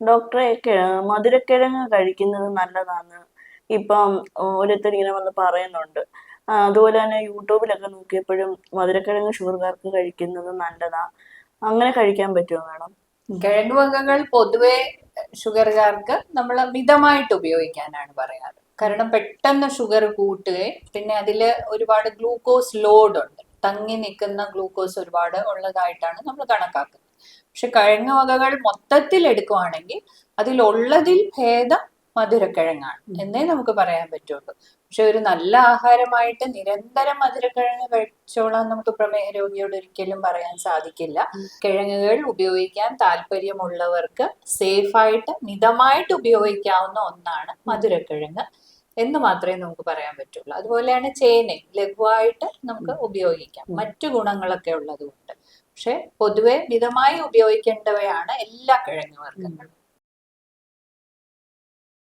ഡോക്ടറെ മധുരക്കിഴങ്ങ് കഴിക്കുന്നത് നല്ലതാണ്. ഇപ്പം ഓരോരുത്തർ ഇങ്ങനെ വന്ന് പറയുന്നുണ്ട്. അതുപോലെ തന്നെ യൂട്യൂബിലൊക്കെ നോക്കിയപ്പോഴും മധുരക്കിഴങ്ങ് ഷുഗർകാർക്ക് കഴിക്കുന്നത് നല്ലതാ. അങ്ങനെ കഴിക്കാൻ പറ്റുമോ മാഡം? കിഴങ്ങ് വർഗങ്ങൾ പൊതുവെ ഷുഗർകാർക്ക് നമ്മൾ മിതമായിട്ട് ഉപയോഗിക്കാനാണ് പറയാറ്. കാരണം പെട്ടെന്ന് ഷുഗർ കൂട്ടുകയും പിന്നെ അതിൽ ഒരുപാട് ഗ്ലൂക്കോസ് ലോഡ് ഉണ്ട് തങ്ങി നിൽക്കുന്ന ഗ്ലൂക്കോസ് ഒരുപാട് ഉള്ളതായിട്ടാണ് നമ്മൾ കണക്കാക്കുന്നത്. പക്ഷെ കിഴങ്ങ് വകകൾ മൊത്തത്തിൽ എടുക്കുവാണെങ്കിൽ അതിലുള്ളതിൽ ഭേദം മധുരക്കിഴങ്ങാണ്. എന്നേ നമുക്ക് പറയാൻ പറ്റുള്ളൂ. പക്ഷെ ഒരു നല്ല ആഹാരമായിട്ട് നിരന്തരം മധുരക്കിഴങ്ങ് കഴിച്ചോളാൻ നമുക്ക് പ്രമേഹ രോഗിയോട് ഒരിക്കലും പറയാൻ സാധിക്കില്ല. കിഴങ്ങുകൾ ഉപയോഗിക്കാൻ താല്പര്യമുള്ളവർക്ക് സേഫായിട്ട് മിതമായിട്ട് ഉപയോഗിക്കാവുന്ന ഒന്നാണ് മധുരക്കിഴങ്ങ്. എന്ന് മാത്രമേ നമുക്ക് പറയാൻ പറ്റുള്ളൂ. അതുപോലെയാണ് ചേന ലഘുവായിട്ട് നമുക്ക് ഉപയോഗിക്കാം. മറ്റു ഗുണങ്ങളൊക്കെ ഉള്ളതുകൊണ്ട്. പക്ഷെ പൊതുവെ മിതമായി ഉപയോഗിക്കേണ്ടവയാണ് എല്ലാ കിഴങ്ങ് വർഗങ്ങളും.